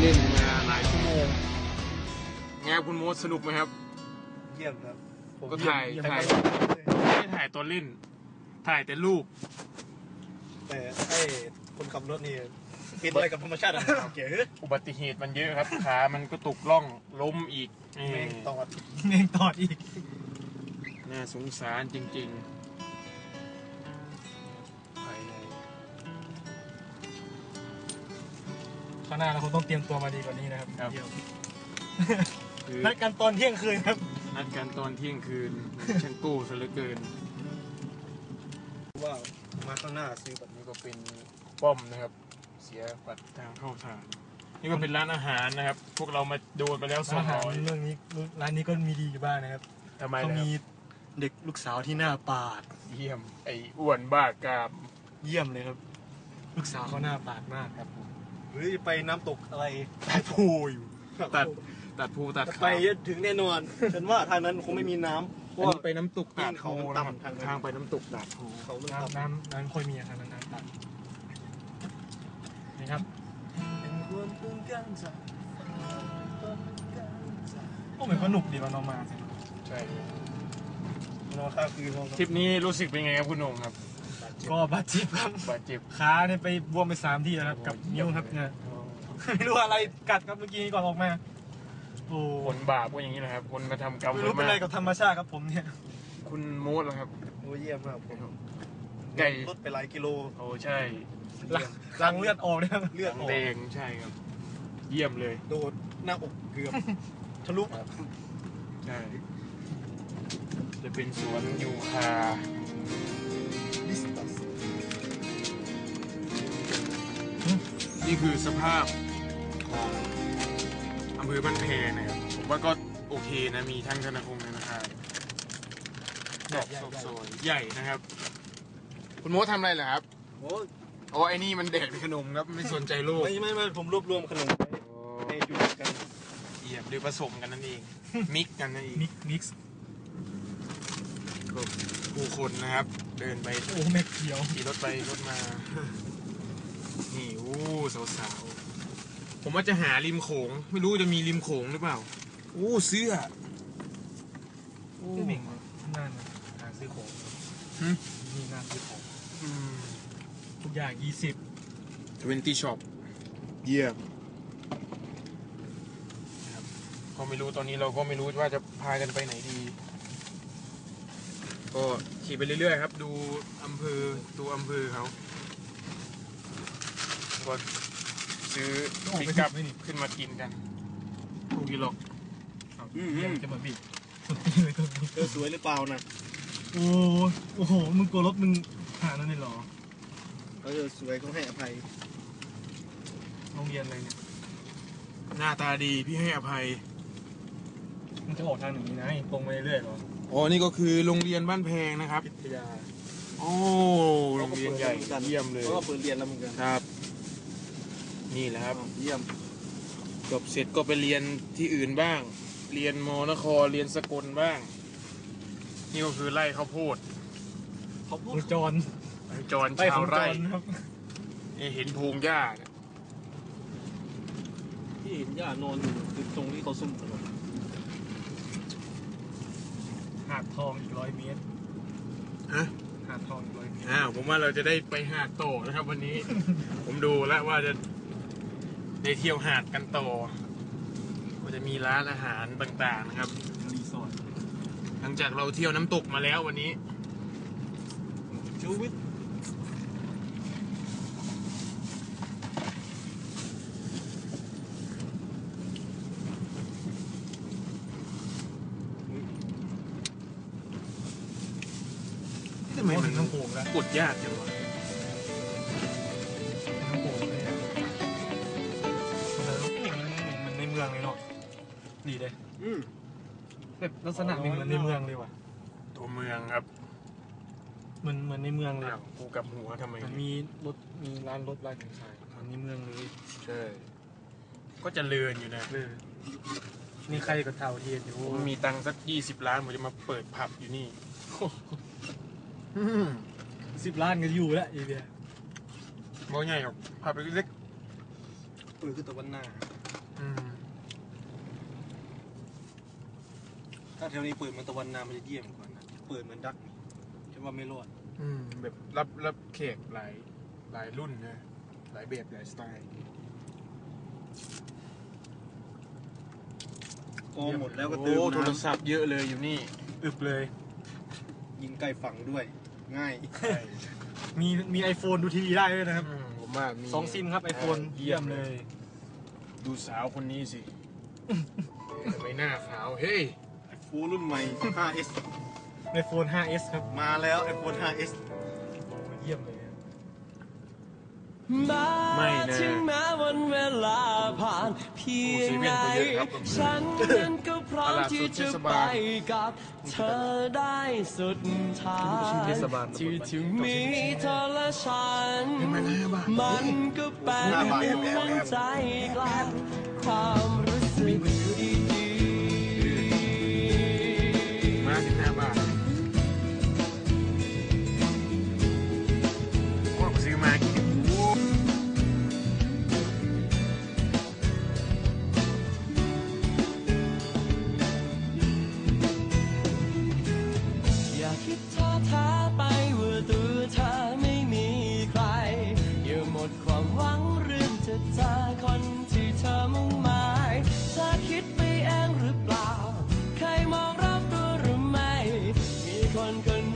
เล่นมาหลายชั่วโมงไงครับคุณโมดสนุกไหมครับ เยี่ยมครับผมก็ถ่ายเมถ่ายเมไม่ได้ถ่ายตัวเล่น ถ่ายแต่รูป แต่ไอ้คนขับรถนี่เป็นอะไรกับธรรมชาติอะเก๋อุบัติเหตุมันเยอะครับ ขามันก็ตกล่องล้มอีกนี่แม่งตอดเมงตอดอีก น่าสงสารจริง ๆ ข้างหน้าเราคงต้องเตรียมตัวมาดีกว่านี้นะครับครับเดี๋ยวคือนัดกันตอนเที่ยงคืนครับนัดกันตอนเที่ยงคืนช่างกู้ซะเหลือเกิน ว่ามาข้างหน้าซื้อแบบนี่ก็เป็นป้อมนะครับ เสียบัตรทางเข้าทางนี่ก็เป็นร้านอาหารนะครับ พวกเรามาโดนไปแล้วสองอาหารร้อยเรื่องนี้ร้านนี้ก็มีดีอยู่บ้างนะครับทำไมเขานะคมีรับเด็กลูกสาวที่หน้าปาด เยี่ยมไอ้อ้วนบ้ากามเยี่ยมเลยครับ ลูกสาวเขาหน้าปาดมากครับห รือไปน้ำตกอะไรตัดภูอยู่ตัดตัดภูตัดไปขาวถึงแน่นอน ฉันว่าทางนั้นคงไม่มีน้ำเพอัราะนว่า นี้ไปน้ำตกตาดภูเขานะครับต่ำทางนั้น ทางไปน้ำตกตาดภูเขาเริ่มน้ำต่ำน้ำน้ำค่อยมีอะครับน้ำตัดนี่ครับโอ้เหมือนเขาหนุกดีวันเรามาสิใช่นอนข้างคืนนอนทริปนี้รู้สึกเป็นไงครับคุณโหนงครับ ก็บาดเจ็บครับบาดเจ็บขาเนี่ยไปบวมไปสามที่แล้วครับกับนิ้วครับเนี่ยไม่รู้อะไรกัดครับเมื่อกี้ก่อนออกมาโอ้ผลบาปก็อย่างนี้นะครับ คนมาทำกรรมไม่รู้เป็นอะไรกับธรรมชาติครับผมเนี่ย คุณโมดเหรอครับโอ้เยี่ยมมากผมไก่รถไปหลายกิโลโอ้ใช่หลังหลังเลือดออกเนี่ยครับเลือดออกแดงใช่ครับ เยี่ยมเลย โดดหน้าอกเกือบทะลุใช่จะเป็นสวนยูคา นี่คือสภาพของอำเภอบ้านแพนะครับ ผมว่าก็โอเคนะ มีทั้งธนาคารธนาคารดอกซอกซอยใหญ่นะครับ คุณโมททำอะไรเหรอครับโอ้อ๋อไอ้นี่มันเด็กขนมครับ ไม่สนใจโลกไม่ไม่ไม่ผมรวบรวมขนมไว้ให้อยู่ด้วยกันเอี่ยมหรือผสมกันนั่นเอง มิกกันนั่นเองมิกมิกซ์ก็ผู้คนนะครับ เดินไปโอ้เม็ดเขียวขี่รถไปรถมา นี่โอ้สาวๆผมว่าจะหาริมโขง ไม่รู้จะมีริมโขงหรือเปล่าโอ้เสื้อโอ้ชื่อเหม่งน่านหาซื้อของหึนี่น่าซื้อของอืมทุกอย่างยี่สิบทเวนตี้ช็อปเยี่ยมนะครับก็ไม่รู้ตอนนี้เราก็ไม่รู้ว่าจะพากันไปไหนดี ก็ขี่ไปเรื่อยๆครับ ดูอำเภอดูอำเภอเขา ก็ซื้อปิกอัพขึ้นมากินกันถูกดีหรอกอืมเยี่ยมจะมาบิดสุดที่เลยตัวนี้เธอสวยหรือเปล่านะโอ้ยโอ้โห มึงกลัวรถมึงหานั่นเลยเหรอเขาเธอสวยเขาให้อภัยโรงเรียนอะไรเนี่ย หน้าตาดีพี่ให้อภัย มันจะออกทางอย่างนี้นะตรงไปเรื่อยๆเหรออ๋อนี่ก็คือโรงเรียนบ้านแพงนะครับพิทยาโอ้โรงเรียนใหญ่เยี่ยมเลยเขาก็เปิดเรียนแล้วเหมือนกันครับ นี่แหละครับ เยี่ยม จบเสร็จก็ไปเรียนที่อื่นบ้าง เรียนมนครเรียนสกลบ้าง นี่ก็คือไล่ข้าวโพดเขาพูดคุณจรจรไปขชาอวงจไร่รครับนี่เห็นพงหญ้าเนี่ยที่เห็นย่านอนอยู่คือตรงที่เขาซุ่มขนมหาดทองอีกร้อยเมตรฮะ หาดทองอีกร้อยเมตร อ้าวผมว่าเราจะได้ไปหาดโตนะครับวันนี้ ผมดูแล้วว่าจะ ได้เที่ยวหาดกันต่อก็จะมีร้านอาหารต่างๆนะครับ รีสอร์ทหลังจากเราเที่ยวน้ำตกมาแล้ววันนี้ชูวิทย์ทำไมโอ้มัถึนงน้ำโขงแล้วกดยากจังวะ ดีเลยอืมแบบลักษณะมันเหมือนในเมืองเลยว่ะตัวเมืองครับเหมือนเหมือนในเมืองเลยอ้าวกูกลับหัวทำไมมันมีรถมีร้านรถร้านของขายเหมือนในเมืองเลยใช่ก็จะเลือนอยู่นะเออนี่ใครก็เท่าเทียนอยู่ผมมีตังค์สักยี่สิบล้านผมจะมาเปิดผับอยู่นี่สิบล้านก็อยู่แล้วไอีเดียบ่ใหญ่หรอกผับเล็กเออคือตะวันหน้าอืม ถ้าแถวนี้เปิดเหมือนตะวันนามันจะเยี่ยมกว่านะเปิดเหมือนดักคิดว่าไม่รอดอืมแบบรับรับเขกหลายหลายรุ่นนะหลายแบบหลายสไตล์โอ้หมดแล้วก็เติมโอ้โทรน้ำศัพท์เยอะเลยอยู่นี่ อึบเลยยิงใกล้ฝั่งด้วย ง่าย มีมีไอโฟนดูทีวีได้ด้วยนะครับอืมผมว่ามีสองซิมครับไอโฟนเยี่ยมเลย ดูสาวคนนี้สิไม่หน้าขาว เฮ้ยไอโฟนรุ่นใหม่ 5S ไอโฟน 5s ครับ มาแล้วไอโฟน 5S เยี่ยมเลยมาไม่นะถึงแม้วันเวลาผ่านเพียงโอ้ไหนเซเว่นก็เยอะครับฉันนั้นก็พร้อมตลาดสดที่จะเทศไปบาลกับเธอได้สุดท้ายเทศบาลที่ถึงมีเธอและฉันมาหน้าบ้านมันก็เป็นหน้าบ้านเหมือนใจกลางความ มีค